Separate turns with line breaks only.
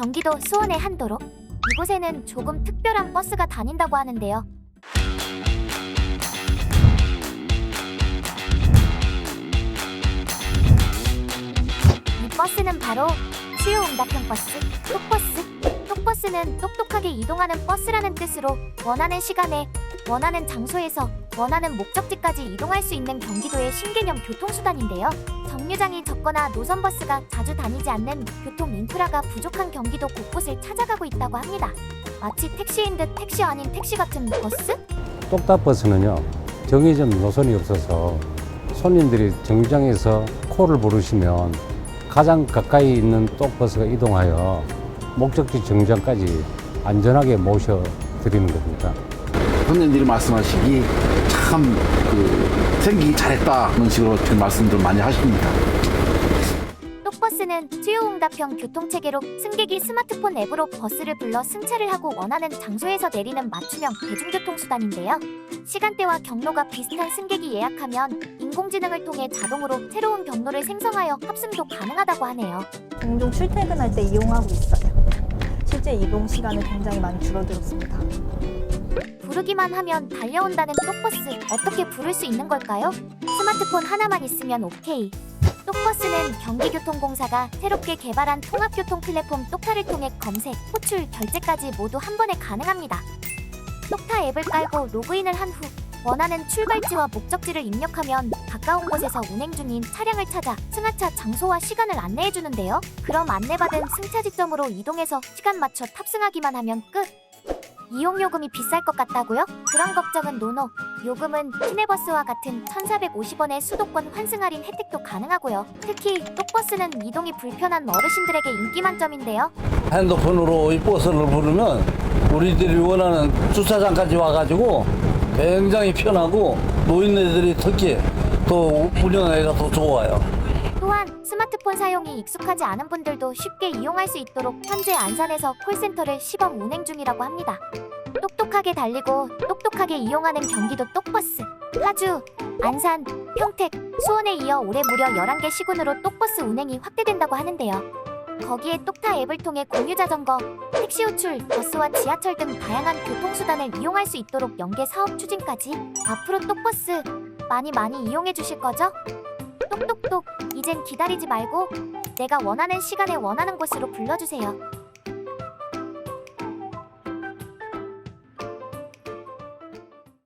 경기도 수원의 한 도로. 이곳에는 조금 특별한 버스가 다닌다고 하는데요. 이 버스는 바로 수요 응답형 버스, 똑버스. 똑버스는 똑똑하게 이동하는 버스라는 뜻으로 원하는 시간에 원하는 장소에서 원하는 목적지까지 이동할 수 있는 경기도의 신개념 교통수단인데요. 정류장이 적거나 노선버스가 자주 다니지 않는 교통 인프라가 부족한 경기도 곳곳을 찾아가고 있다고 합니다. 마치 택시인 듯 택시 아닌 택시 같은 버스?
똑딱버스는요 정해진 노선이 없어서 손님들이 정류장에서 콜을 부르시면 가장 가까이 있는 똑버스가 이동하여 목적지 정류장까지 안전하게 모셔 드리는 겁니다.
손님들이 말씀하시기 참 그, 생기기 잘했다 그런 식으로 좀 말씀들 많이 하십니다.
똑버스는 수요응답형 교통체계로 승객이 스마트폰 앱으로 버스를 불러 승차를 하고 원하는 장소에서 내리는 맞춤형 대중교통수단인데요. 시간대와 경로가 비슷한 승객이 예약하면 인공지능을 통해 자동으로 새로운 경로를 생성하여 합승도 가능하다고 하네요.
종종 출퇴근할 때 이용하고 있어요. 실제 이동 시간은 굉장히 많이 줄어들었습니다.
부르기만 하면 달려온다는 똑버스 어떻게 부를 수 있는 걸까요? 스마트폰 하나만 있으면 오케이. 똑버스는 경기교통공사가 새롭게 개발한 통합교통 플랫폼 똑타를 통해 검색, 호출, 결제까지 모두 한 번에 가능합니다. 똑타 앱을 깔고 로그인을 한 후 원하는 출발지와 목적지를 입력하면 가까운 곳에서 운행 중인 차량을 찾아 승하차 장소와 시간을 안내해 주는데요. 그럼 안내받은 승차 지점으로 이동해서 시간 맞춰 탑승하기만 하면 끝. 이용 요금이 비쌀 것 같다고요? 그런 걱정은 노노. 요금은 시내버스와 같은 1,450원의 수도권 환승 할인 혜택도 가능하고요. 특히 똑버스는 이동이 불편한 어르신들에게 인기 만점인데요.
핸드폰으로 이 버스를 부르면 우리들이 원하는 주차장까지 와가지고 굉장히 편하고 노인네들이 특히 더 운영하기가 더 좋아요.
스마트폰 사용이 익숙하지 않은 분들도 쉽게 이용할 수 있도록 현재 안산에서 콜센터를 시범 운행 중이라고 합니다. 똑똑하게 달리고 똑똑하게 이용하는 경기도 똑버스. 파주, 안산, 평택, 수원에 이어 올해 무려 11개 시군으로 똑버스 운행이 확대된다고 하는데요. 거기에 똑타 앱을 통해 공유 자전거, 택시 호출, 버스와 지하철 등 다양한 교통수단을 이용할 수 있도록 연계 사업 추진까지 앞으로 똑버스 많이 많이 이용해 주실 거죠? 똑똑똑 이젠 기다리지 말고 내가 원하는 시간에 원하는 곳으로 불러주세요.